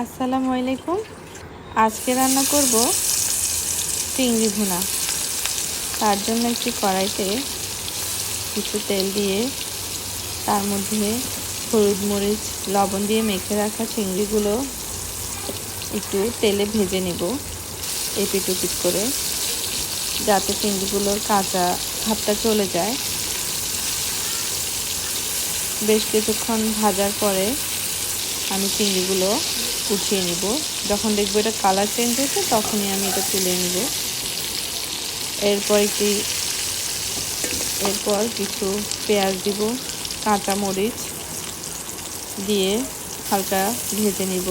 আসসালামু আলাইকুম। আজকে রান্না করব চিংড়ি ভুনা। তার জন্য একটি কড়াইতে কিছু তেল দিয়ে তার মধ্যে হলুদ মরিচ, লবণ দিয়ে মেখে রাখা চিংড়িগুলো একটু তেলে ভেজে নেব এপিট ওপিট করে, যাতে চিংড়িগুলোর কাঁচা ভাবটা চলে যায়। বেশ কিছুক্ষণ ভাজার পরে আমি চিংড়িগুলো উঠিয়ে নিব। যখন দেখব এটা কালার চেঞ্জ হয়েছে, তখনই আমি এটা তুলে নিব। এরপর একটি, এরপর কিছু পেঁয়াজ দিব, কাঁচা মরিচ দিয়ে হালকা ভেজে নিব।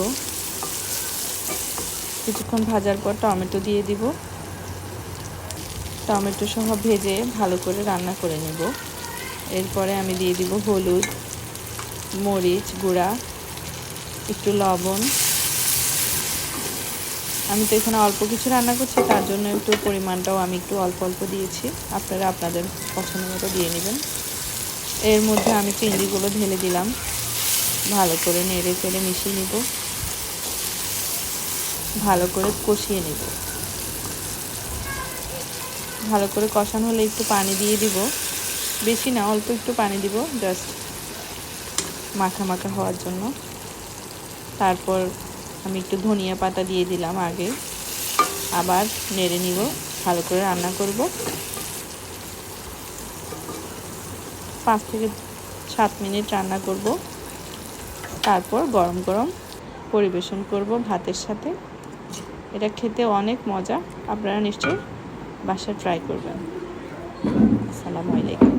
কিছুক্ষণ ভাজার পর টমেটো দিয়ে দিব। টমেটো সহ ভেজে ভালো করে রান্না করে নেব। এরপরে আমি দিয়ে দিব হলুদ, মরিচ গুঁড়া। একটু লবণ। আমি তো এখানে অল্প কিছু রান্না করছি, তার জন্য একটু পরিমাণটাও আমি একটু অল্প অল্প দিয়েছি। আপনারা আপনাদের পছন্দ মতো দিয়ে নেবেন। এর মধ্যে আমি চিংড়িগুলো ঢেলে দিলাম। ভালো করে নেড়ে চেড়ে মিশিয়ে নিব। ভালো করে কষিয়ে নেব। ভালো করে কষানো হলে একটু পানি দিয়ে দিব। বেশি না, অল্প একটু পানি দিব, জাস্ট মাখা মাখা হওয়ার জন্য। তারপর আমি একটু ধনিয়া পাতা দিয়ে দিলাম আগে। আবার নেড়ে নিব, ভালো করে রান্না করব। পাঁচ থেকে সাত মিনিট রান্না করব। তারপর গরম গরম পরিবেশন করব ভাতের সাথে। এটা খেতে অনেক মজা, আপনারা নিশ্চয়ই বাসায় ট্রাই করবেন। আসসালামু আলাইকুম।